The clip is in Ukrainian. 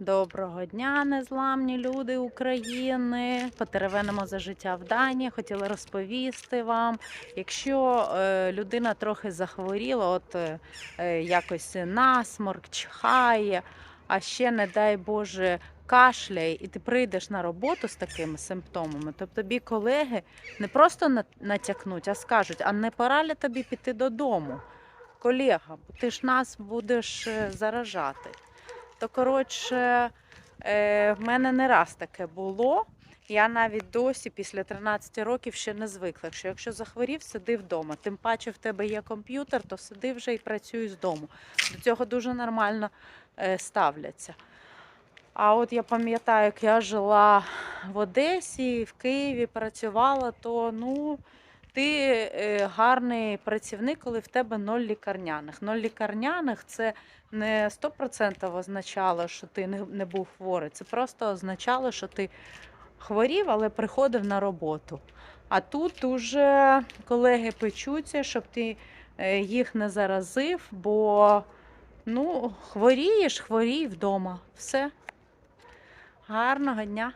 Доброго дня, незламні люди України. Потеревенимо за життя в Данії. Хотіла розповісти вам, якщо е, людина трохи захворіла, от е, е, якось насморк, чихає, а ще, не дай Боже, кашляє, і ти прийдеш на роботу з такими симптомами, то тобі колеги не просто натякнуть, а скажуть, а не пора ли тобі піти додому? Колега, ти ж нас будеш заражати. То, коротше, е, в мене не раз таке було. Я навіть досі, після 13 років, ще не звикла. Що якщо захворів, сиди вдома. Тим паче в тебе є комп'ютер, то сиди вже і працюй з дому. До цього дуже нормально е, ставляться. А от я пам'ятаю, як я жила в Одесі, в Києві працювала, то ну, ти е, гарний працівник, коли в тебе ноль лікарняних. Ноль лікарняних це не 100% означало, що ти не, був хворий. Це просто означало, що ти хворів, але приходив на роботу. А тут уже колеги печуться, щоб ти е, їх не заразив, бо ну, хворієш, хворій вдома. Все. Гарного дня.